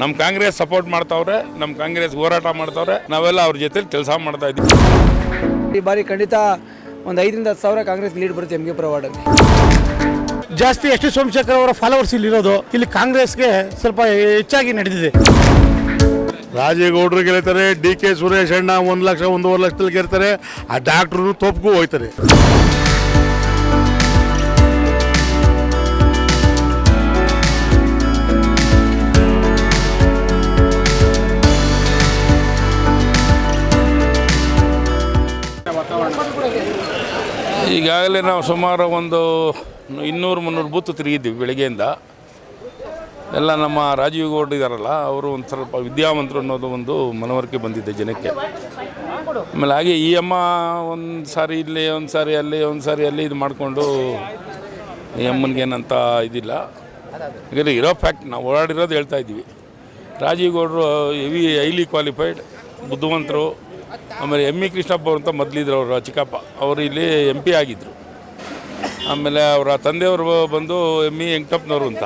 ನಮ್ಮ ಕಾಂಗ್ರೆಸ್ ಸಪೋರ್ಟ್ ಮಾಡ್ತಾವ್ರೆ ನಮ್ಮ ಕಾಂಗ್ರೆಸ್ ಹೋರಾಟ ಮಾಡ್ತಾವ್ರೆ ನಾವೆಲ್ಲ ಅವ್ರ ಜೊತೆ ಕೆಲಸ ಮಾಡ್ತಾ ಇದ್ದೀವಿ. ಈ ಬಾರಿ ಖಂಡಿತ ಒಂದು ಐದರಿಂದ ಹತ್ತು ಸಾವಿರ ಕಾಂಗ್ರೆಸ್ ಲೀಡ್ ಬರುತ್ತೆ ಎಂ ಕೆ ಪುರ ವಾರ್ಡಲ್ಲಿ. ಜಾಸ್ತಿ ಎಷ್ಟು ಟಿ ಸೋಮಶೇಖರ್ ಅವರ ಫಾಲೋವರ್ಸ್ ಇಲ್ಲಿರೋದು ಇಲ್ಲಿ ಕಾಂಗ್ರೆಸ್ಗೆ ಸ್ವಲ್ಪ ಹೆಚ್ಚಾಗಿ ನಡೆದಿದೆ. ರಾಜೇಗೌಡರು ಗೆಲ್ತಾರೆ ಡಿ ಕೆ ಸುರೇಶ್ ಅಣ್ಣ ಒಂದು ಲಕ್ಷ ಒಂದೂವರೆ ಲಕ್ಷದಲ್ಲಿ ಗೆಲ್ತಾರೆ ಆ ಡಾಕ್ಟ್ರು ತೋಪ್ಗೂ ಹೋಯ್ತಾರೆ. ಈಗಾಗಲೇ ನಾವು ಸುಮಾರು ಒಂದು ಇನ್ನೂರು ಮುನ್ನೂರು ಬೂತ್ ತಿರುಗಿದ್ದೀವಿ ಬೆಳಗ್ಗೆಯಿಂದ. ಎಲ್ಲ ನಮ್ಮ ರಾಜೀವ್ ಗೌಡ್ರು ಇದ್ದಾರಲ್ಲ ಅವರು ಒಂದು ಸ್ವಲ್ಪ ವಿದ್ಯಾವಂತರು ಅನ್ನೋದು ಒಂದು ಮನವರಿಕೆ ಬಂದಿದೆ ಜನಕ್ಕೆ. ಆಮೇಲೆ ಹಾಗೆ ಈ ಅಮ್ಮ ಒಂದು ಸಾರಿ ಇಲ್ಲಿ, ಒಂದು ಸಾರಿ ಅಲ್ಲಿ, ಒಂದು ಸಾರಿ ಅಲ್ಲಿ ಇದು ಮಾಡಿಕೊಂಡು ಈ ಅಮ್ಮನಿಗೇನಂತ ಇದಿಲ್ಲ. ಹಾಗೆ ಇರೋ ಫ್ಯಾಕ್ಟ್ ನಾವು ಓಡಾಡಿರೋದು ಹೇಳ್ತಾ ಇದ್ದೀವಿ. ರಾಜೀವ್ ಗೌಡರು ಹೆವಿ ಹೈಲಿ ಕ್ವಾಲಿಫೈಡ್ ಬುದ್ಧಿವಂತರು. ಆಮೇಲೆ ಎಂ ಇ ಕೃಷ್ಣಪ್ಪ ಅವರು ಅಂತ ಮೊದಲಿದ್ರು ಅವರು ಚಿಕ್ಕಪ್ಪ. ಅವರು ಇಲ್ಲಿ ಎಂ ಪಿ ಆಗಿದ್ದರು ಆಮೇಲೆ ಅವರ ತಂದೆಯವರು ಬಂದು ಎಂ ಇ ವೆಂಕಟಪ್ಪನವರು ಅಂತ.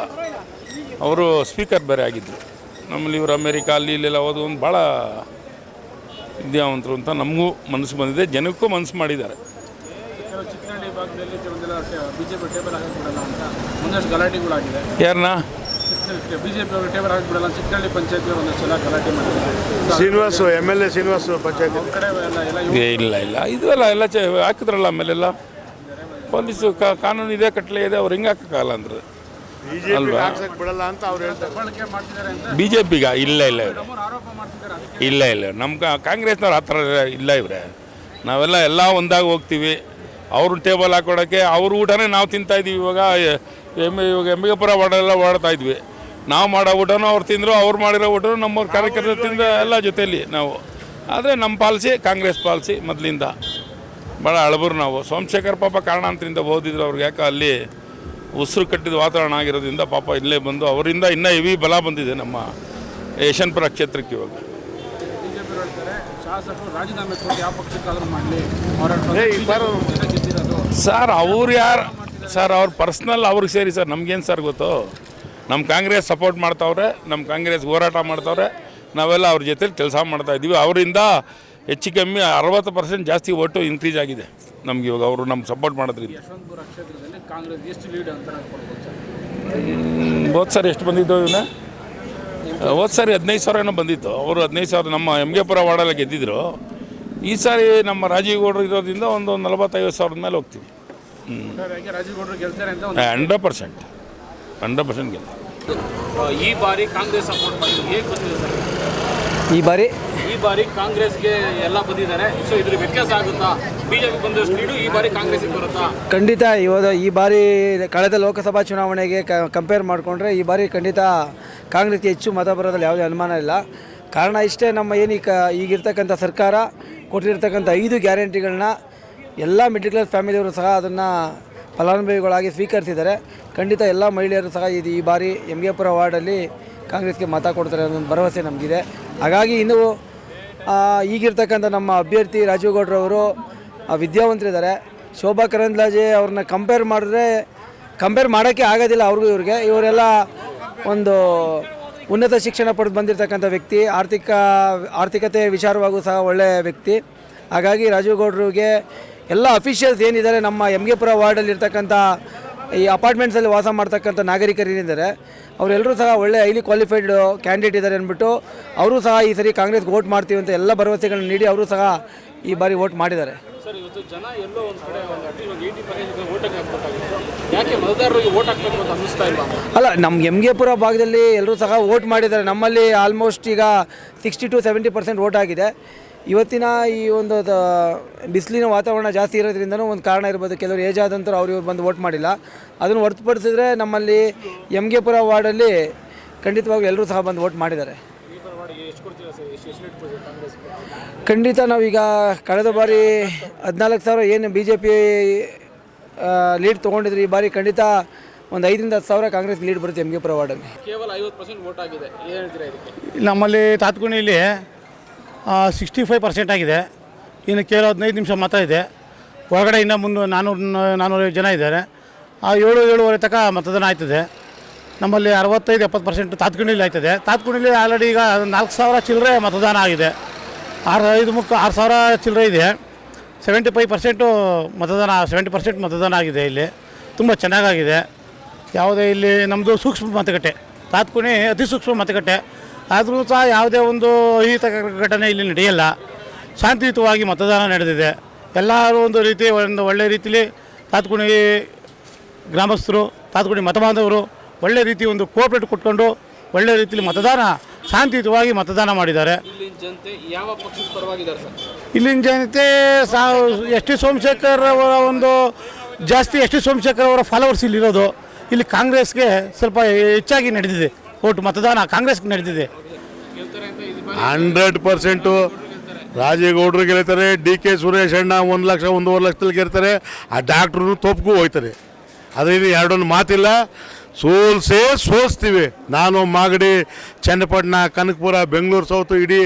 ಅವರು ಸ್ಪೀಕರ್ ಬೇರೆ ಆಗಿದ್ದರು ನಮ್ಮಲ್ಲಿ ಇವರು ಅಮೇರಿಕ ಅಲ್ಲಿ ಇಲ್ಲೆಲ್ಲ ಹೋದ ಒಂದು ಭಾಳ ವಿದ್ಯಾವಂತರು ಅಂತ ನಮಗೂ ಮನಸ್ಸು ಬಂದಿದೆ. ಜನಕ್ಕೂ ಮನಸ್ಸು ಮಾಡಿದ್ದಾರೆ. ಚಿಕ್ಕನಹಳ್ಳಿ ಕೆಲವೊಂದೆಲ್ಲ ಬಿಜೆಪಿ ಟೇಬಲ್ ಹಾಕಬಿಡಲ್ಲ ಗಲಾಟೆ ಮಾಡಿದ್ದಾರೆ Srinivas M L A Srinivas panchayat ಅವ್ರ ಕಡೆ ಎಲ್ಲ ಎಲ್ಲ ಏ, ಇಲ್ಲ ಇಲ್ಲ. ಇದು ಎಲ್ಲ ಎಲ್ಲ ಚೆ ಹಾಕಿದ್ರಲ್ಲ ಆಮೇಲೆಲ್ಲ? ಪೊಲೀಸು ಕಾ- ಕಾನೂನು ಇದೆ ಕಟ್ಲೆ ಇದೆ ಅವ್ರು ಹಿಂಗೆ ಹಾಕೋಕ್ಕಾಗಲ್ಲ ಅಂದ್ರೆ? ಬಿಜೆಪಿ ಅಲ್ವಾ? ಹಾಕ್ಸಕ್ ಬಿಡಲ್ಲ ಅಂತ ಅವ್ರು ಹೇಳ್ತಾರೆ. ಬಳಕೆ ಮಾಡ್ತಿದ್ದಾರೆ ಅಂತ? ಬಿ ಜೆ ಪಿಗ ಇಲ್ಲ ಇಲ್ಲ. ಇವ್ರೆ ನಮ್ಮವ್ರು ಆರೋಪ ಮಾಡ್ತಿದ್ದಾರೆ ಅದಕ್ಕೆ. ಇಲ್ಲ ಇಲ್ಲ. ನಮ್ಮ ಕಾ- ಕಾಂಗ್ರೆಸ್ನವ್ರು ಆ ಥರ ಇಲ್ಲ ಇವ್ರೆ. ನಾವೆಲ್ಲ ಎಲ್ಲ ಒಂದಾಗಿ ಹೋಗ್ತೀವಿ. ಅವ್ರ ಟೇಬಲ್ ಹಾಕೊಡೋಕ್ಕೆ ಅವ್ರ ಊಟನೇ ನಾವು ತಿಂತಾ ಇದೀವಿ ಇವಾಗ. ಎಂ ಇವಾಗ ಎಮ್ಮಿಗೆಪುರ ವಾರ್ಡೆಲ್ಲ ಓಡ್ತಾ ಇದ್ವಿ. ನಾವು ಮಾಡೋ ಊಟನೂ ಅವ್ರು ತಿಂದರು ಅವ್ರು ಮಾಡಿರೋ ಊಟನೂ ನಮ್ಮ ಕಾರ್ಯಕರ್ತರು ತಿಂದ ಎಲ್ಲ ಜೊತೆಯಲ್ಲಿ ನಾವು. ಆದರೆ ನಮ್ಮ ಪಾಲಿಸಿ ಕಾಂಗ್ರೆಸ್ ಪಾಲಿಸಿ ಮೊದಲಿಂದ ಭಾಳ ಅಳಬರು ನಾವು. ಸೋಮಶೇಖರ್ ಪಾಪ ಕಾರಣಾಂತರಿಂದ ಓದಿದ್ರು ಅವ್ರಿಗೆ ಯಾಕೆ ಅಲ್ಲಿ ಉಸಿರು ಕಟ್ಟಿದ ವಾತಾವರಣ ಆಗಿರೋದ್ರಿಂದ ಪಾಪ ಇಲ್ಲೇ ಬಂದು ಅವರಿಂದ ಇನ್ನೂ ಹೆವಿ ಬಲ ಬಂದಿದೆ ನಮ್ಮ ಯಶವಂತಪುರ ಕ್ಷೇತ್ರಕ್ಕೆ ಇವಾಗ. ಸರ್ ಅವ್ರು ಯಾರು ಸರ್ ಅವ್ರ ಪರ್ಸ್ನಲ್ ಅವ್ರಿಗೆ ಸೇರಿ ಸರ್ ನಮ್ಗೇನು ಸರ್ ಗೊತ್ತು? ನಮ್ಮ ಕಾಂಗ್ರೆಸ್ ಸಪೋರ್ಟ್ ಮಾಡ್ತಾವ್ರೆ ನಮ್ಮ ಕಾಂಗ್ರೆಸ್ ಹೋರಾಟ ಮಾಡ್ತಾವ್ರೆ ನಾವೆಲ್ಲ ಅವ್ರ ಜೊತೆ ಕೆಲಸ ಮಾಡ್ತಾ ಇದ್ದೀವಿ ಅವರಿಂದ ಹೆಚ್ಚು ಕಮ್ಮಿ ಅರವತ್ತು ಪರ್ಸೆಂಟ್ ಜಾಸ್ತಿ ಓಟು ಇನ್ಕ್ರೀಸ್ ಆಗಿದೆ ನಮ್ಗೆ ಇವಾಗ ಅವರು ನಮ್ಗೆ ಸಪೋರ್ಟ್ ಮಾಡೋದ್ರಿಂದ. ಹೋದ್ ಸರಿ ಎಷ್ಟು ಬಂದಿದ್ದು ಇವನ್ನ? ಹೋದ್ ಸಾರಿ ಹದಿನೈದು ಸಾವಿರ ಏನೋ ಬಂದಿತ್ತು. ಅವರು ಹದಿನೈದು ಸಾವಿರ ನಮ್ಮ ಎಮ್ಗೆಪುರ ವಾರ್ಡಲ್ಲಿ ಗೆದ್ದಿದ್ರು. ಈ ಸಾರಿ ನಮ್ಮ ರಾಜೀವ್ಗೌಡರು ಇರೋದ್ರಿಂದ ಒಂದು ನಲವತ್ತೈದು ಸಾವಿರದ ಮೇಲೆ ಹೋಗ್ತೀವಿ. Hundred percent. ಹಂಡ್ರೆಡ್ ಪರ್ಸೆಂಟ್ ಗೆಲ್ಲ. ಈ ಬಾರಿ ಕಾಂಗ್ರೆಸ್ ಸಪೋರ್ಟ್ ಮಾಡಿದ್ರು ಹೇಗೆ ಬಂದಿದೆ ಸರ್? ಈ ಬಾರಿ? ಈ ಬಾರಿ ಕಾಂಗ್ರೆಸ್ಗೆ ಎಲ್ಲ ಬಂದಿದ್ದಾರೆ. ಸೊ ಇದ್ರ ವ್ಯತ್ಯಾಸ ಆಗುತ್ತಾ? ಬಿಜೆಪಿ ಬಂದಷ್ಟು ಲೀಡು ಈ ಬಾರಿ ಕಾಂಗ್ರೆಸ್ಗೆ ಬರುತ್ತಾ? ಖಂಡಿತ ಇವಾಗ ಈ ಬಾರಿ ಕಳೆದ ಲೋಕಸಭಾ ಚುನಾವಣೆಗೆ ಕಂಪೇರ್ ಮಾಡಿಕೊಂಡ್ರೆ ಈ ಬಾರಿ ಖಂಡಿತ ಕಾಂಗ್ರೆಸ್ಗೆ ಹೆಚ್ಚು ಮತ ಬರೋದ್ರಲ್ಲಿ ಯಾವುದೇ ಅನುಮಾನ ಇಲ್ಲ. ಕಾರಣ ಇಷ್ಟೇ ನಮ್ಮ ಏನು ಈಗ ಈಗಿರ್ತಕ್ಕಂಥ ಸರ್ಕಾರ ಕೊಟ್ಟಿರ್ತಕ್ಕಂಥ ಐದು ಗ್ಯಾರಂಟಿಗಳನ್ನ ಎಲ್ಲ ಮಿಡ್ಲ್ ಕ್ಲಾಸ್ ಫ್ಯಾಮಿಲಿಯವರು ಸಹ ಅದನ್ನು ಫಲಾನುಭವಿಗಳಾಗಿ ಸ್ವೀಕರಿಸಿದ್ದಾರೆ ಖಂಡಿತ ಎಲ್ಲ ಮಹಿಳೆಯರು ಸಹ ಇದು ಈ ಬಾರಿ ಎಂ ಗೆ ಪುರ ವಾರ್ಡಲ್ಲಿ ಕಾಂಗ್ರೆಸ್ಗೆ ಮತ ಕೊಡ್ತಾರೆ ಅನ್ನೋ ಭರವಸೆ ನಮಗಿದೆ. ಹಾಗಾಗಿ ಇನ್ನು ಈಗಿರ್ತಕ್ಕಂಥ ನಮ್ಮ ಅಭ್ಯರ್ಥಿ ರಾಜೀವ್ ಗೌಡ್ರವರು ವಿದ್ಯಾವಂತರಿದ್ದಾರೆ. ಶೋಭಾ ಕರಂದ್ಲಾಜೆ ಅವ್ರನ್ನ ಕಂಪೇರ್ ಮಾಡಿದ್ರೆ ಕಂಪೇರ್ ಮಾಡೋಕ್ಕೆ ಆಗೋದಿಲ್ಲ ಅವ್ರಿಗೂ ಇವ್ರಿಗೆ. ಇವರೆಲ್ಲ ಒಂದು ಉನ್ನತ ಶಿಕ್ಷಣ ಪಡೆದು ಬಂದಿರತಕ್ಕಂಥ ವ್ಯಕ್ತಿ, ಆರ್ಥಿಕ, ಆರ್ಥಿಕತೆ ವಿಚಾರವಾಗೂ ಸಹ ಒಳ್ಳೆಯ ವ್ಯಕ್ತಿ. ಹಾಗಾಗಿ ರಾಜೀವ್ ಗೌಡ್ರಿಗೆ ಎಲ್ಲ ಅಫಿಷಿಯಲ್ಸ್ ಏನಿದ್ದಾರೆ ನಮ್ಮ ಎಂ ಗೆ ಪುರ ವಾರ್ಡಲ್ಲಿ ಇರ್ತಕ್ಕಂಥ ಈ ಅಪಾರ್ಟ್ಮೆಂಟ್ಸಲ್ಲಿ ವಾಸ ಮಾಡ್ತಕ್ಕಂಥ ನಾಗರಿಕರು ಏನಿದ್ದಾರೆ ಅವರೆಲ್ಲರೂ ಸಹ ಒಳ್ಳೆ ಹೈಲಿ ಕ್ವಾಲಿಫೈಡ್ ಕ್ಯಾಂಡಿಡೇಟ್ ಇದ್ದಾರೆ ಅಂದ್ಬಿಟ್ಟು ಅವರು ಸಹ ಈ ಸರಿ ಕಾಂಗ್ರೆಸ್ಗೆ ವೋಟ್ ಮಾಡ್ತೀವಿ ಅಂತ ಎಲ್ಲ ಭರವಸೆಗಳನ್ನು ನೀಡಿ ಅವರು ಸಹ ಈ ಬಾರಿ ವೋಟ್ ಮಾಡಿದ್ದಾರೆ. ಅಲ್ಲ ನಮ್ಮ ಎಂ ಗೆ ಪುರ ಭಾಗದಲ್ಲಿ ಎಲ್ಲರೂ ಸಹ ವೋಟ್ ಮಾಡಿದ್ದಾರೆ. ನಮ್ಮಲ್ಲಿ ಆಲ್ಮೋಸ್ಟ್ ಈಗ sixty to seventy percent vote ಆಗಿದೆ. ಇವತ್ತಿನ ಈ ಒಂದು ಬಿಸಿಲಿನ ವಾತಾವರಣ ಜಾಸ್ತಿ ಇರೋದ್ರಿಂದನೂ ಒಂದು ಕಾರಣ ಇರ್ಬೋದು. ಕೆಲವರು ಏಜ್ ಆದಂಥವ್ರು ಅವ್ರು ಇವ್ರು ಬಂದು ವೋಟ್ ಮಾಡಿಲ್ಲ. ಅದನ್ನು ಹೊರತುಪಡಿಸಿದ್ರೆ ನಮ್ಮಲ್ಲಿ ಎಂ ಗೆ ಪುರ ವಾರ್ಡಲ್ಲಿ ಖಂಡಿತವಾಗ್ಲೂ ಎಲ್ಲರೂ ಸಹ ಬಂದು ವೋಟ್ ಮಾಡಿದ್ದಾರೆ. ಖಂಡಿತ ನಾವೀಗ ಕಳೆದ ಬಾರಿ ಹದಿನಾಲ್ಕು ಸಾವಿರ ಏನು ಬಿ ಜೆ ಪಿ ಲೀಡ್ ತೊಗೊಂಡಿದ್ರು ಈ ಬಾರಿ ಖಂಡಿತ ಒಂದು ಐದರಿಂದ ಹತ್ತು ಸಾವಿರ ಕಾಂಗ್ರೆಸ್ ಲೀಡ್ ಬರುತ್ತೆ ಎಂ ಗೆ ಪುರ ವಾರ್ಡಲ್ಲಿ ನಮ್ಮಲ್ಲಿ ಐವತ್ತು ಪರ್ಸೆಂಟ್ ಸಿಕ್ಸ್ಟಿ ಫೈವ್ ಪರ್ಸೆಂಟ್ ಆಗಿದೆ. ಇನ್ನು ಕೇವಲ ಹದಿನೈದು ನಿಮಿಷ ಮಾತ್ರ ಇದೆ. ಒಳಗಡೆ ಇನ್ನೂ ಮುಂದೆ ನಾನ್ನೂರು ನಾನ್ನೂರು ಜನ ಇದ್ದಾರೆ. ಆ, ಏಳು, ಏಳುವರೆ ತನಕ ಮತದಾನ ಆಯ್ತದೆ. ನಮ್ಮಲ್ಲಿ ಅರವತ್ತೈದು, ಎಪ್ಪತ್ತು ಪರ್ಸೆಂಟ್ ತಾತ್ಕುಣಿಲಿ ಆಯ್ತದೆ. ತಾತ್ಕುಣಿಲಿ ಆಲ್ರೆಡಿ ಈಗ ನಾಲ್ಕು ಸಾವಿರ ಚಿಲ್ಲರೆ ಮತದಾನ ಆಗಿದೆ. ಆರು, ಐದು ಮುಕ್ಕ, ಆರು ಸಾವಿರ ಚಿಲ್ಲರೆ ಇದೆ. ಸೆವೆಂಟಿ ಫೈವ್ ಪರ್ಸೆಂಟು ಮತದಾನ ಸೆವೆಂಟಿ ಪರ್ಸೆಂಟ್ ಮತದಾನ ಆಗಿದೆ ಇಲ್ಲಿ. ತುಂಬ ಚೆನ್ನಾಗಾಗಿದೆ. ಯಾವುದೇ ಇಲ್ಲಿ ನಮ್ಮದು ಸೂಕ್ಷ್ಮ ಮತಗಟ್ಟೆ, ತಾತ್ಕುಣಿ ಅತಿ ಸೂಕ್ಷ್ಮ ಮತಗಟ್ಟೆ. ಆದರೂ ಸಹ ಯಾವುದೇ ಒಂದು ಅಹಿತ ಘಟನೆ ಇಲ್ಲಿ ನಡೆಯಲ್ಲ. ಶಾಂತಿಯುತವಾಗಿ ಮತದಾನ ನಡೆದಿದೆ. ಎಲ್ಲರೂ ಒಂದು ರೀತಿ ಒಂದು ಒಳ್ಳೆ ರೀತಿಯಲ್ಲಿ ತಾತ್ಕುಣಿ ಗ್ರಾಮಸ್ಥರು ತಾತ್ಕುಣಿ ಮತಬಾಂಧವರು ಒಳ್ಳೆ ರೀತಿ ಒಂದು ಕೋಪರೇಟ್ ಕೊಟ್ಕೊಂಡು ಒಳ್ಳೆ ರೀತಿಯಲ್ಲಿ ಮತದಾನ ಶಾಂತಿಯುತವಾಗಿ ಮತದಾನ ಮಾಡಿದ್ದಾರೆ. ಇಲ್ಲಿನ ಜನತೆ ಸಾ ಎಸ್ ಟಿ ಸೋಮಶೇಖರ್ ಅವರ ಒಂದು ಜಾಸ್ತಿ ಎಸ್ ಟಿ ಸೋಮಶೇಖರ್ ಅವರ ಫಾಲೋವರ್ಸ್ ಇಲ್ಲಿರೋದು. ಇಲ್ಲಿ ಕಾಂಗ್ರೆಸ್ಗೆ ಸ್ವಲ್ಪ ಹೆಚ್ಚಾಗಿ ನಡೆದಿದೆ. ಓಟು ಮತದಾನ ಕಾಂಗ್ರೆಸ್ಗೆ ನಡೆದಿದೆ ಹಂಡ್ರೆಡ್ ಪರ್ಸೆಂಟು ರಾಜೇಗೌಡರು ಗೆಲ್ತಾರೆ, ಡಿ ಕೆ ಸುರೇಶ್ ಅಣ್ಣ ಒಂದು ಲಕ್ಷ, ಒಂದೂವರೆ ಲಕ್ಷದಲ್ಲಿ ಗೆಲ್ತಾರೆ, ಆ ಡಾಕ್ಟ್ರು ತೋಪ್ಗೂ ಹೋಯ್ತಾರೆ. ಅದರಿಂದ ಎರಡೊಂದು ಮಾತಿಲ್ಲ. ಸೋಲ್ಸೇ ಸೋಲ್ಸ್ತೀವಿ. ನಾನು ಮಾಗಡಿ, ಚನ್ನಪಟ್ಟಣ, ಕನಕಪುರ, ಬೆಂಗಳೂರು ಸೌತು ಇಡೀ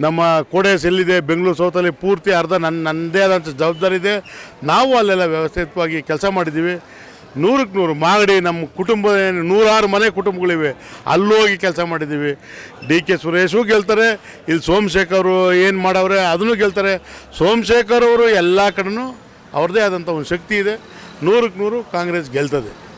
ನಮ್ಮ ಕೋಡೇಸ್ ಎಲ್ಲಿದೆ? ಬೆಂಗಳೂರು ಸೌತಲ್ಲಿ ಪೂರ್ತಿ ಅರ್ಧ ನನ್ನ ನನ್ನದೇ ಆದಂಥ ಜವಾಬ್ದಾರಿ ಇದೆ. ನಾವು ಅಲ್ಲೆಲ್ಲ ವ್ಯವಸ್ಥಿತವಾಗಿ ಕೆಲಸ ಮಾಡಿದ್ದೀವಿ. ನೂರಕ್ಕೆ ನೂರು ಮಾಗಡಿ ನಮ್ಮ ಕುಟುಂಬ ನೂರಾರು ಮನೆ ಕುಟುಂಬಗಳಿವೆ. ಅಲ್ಲೋಗಿ ಕೆಲಸ ಮಾಡಿದ್ದೀವಿ. ಡಿ ಕೆ ಸುರೇಶು ಗೆಲ್ತಾರೆ, ಇಲ್ಲಿ ಸೋಮಶೇಖರ್ ಅವರು ಏನು ಮಾಡವ್ರೆ ಅದನ್ನು ಗೆಲ್ತಾರೆ. ಸೋಮಶೇಖರ್ ಅವರು ಎಲ್ಲ ಕಡೆನೂ ಅವ್ರದ್ದೇ ಆದಂಥ ಒಂದು ಶಕ್ತಿ ಇದೆ. ನೂರಕ್ಕೆ ನೂರು ಕಾಂಗ್ರೆಸ್ ಗೆಲ್ತದೆ.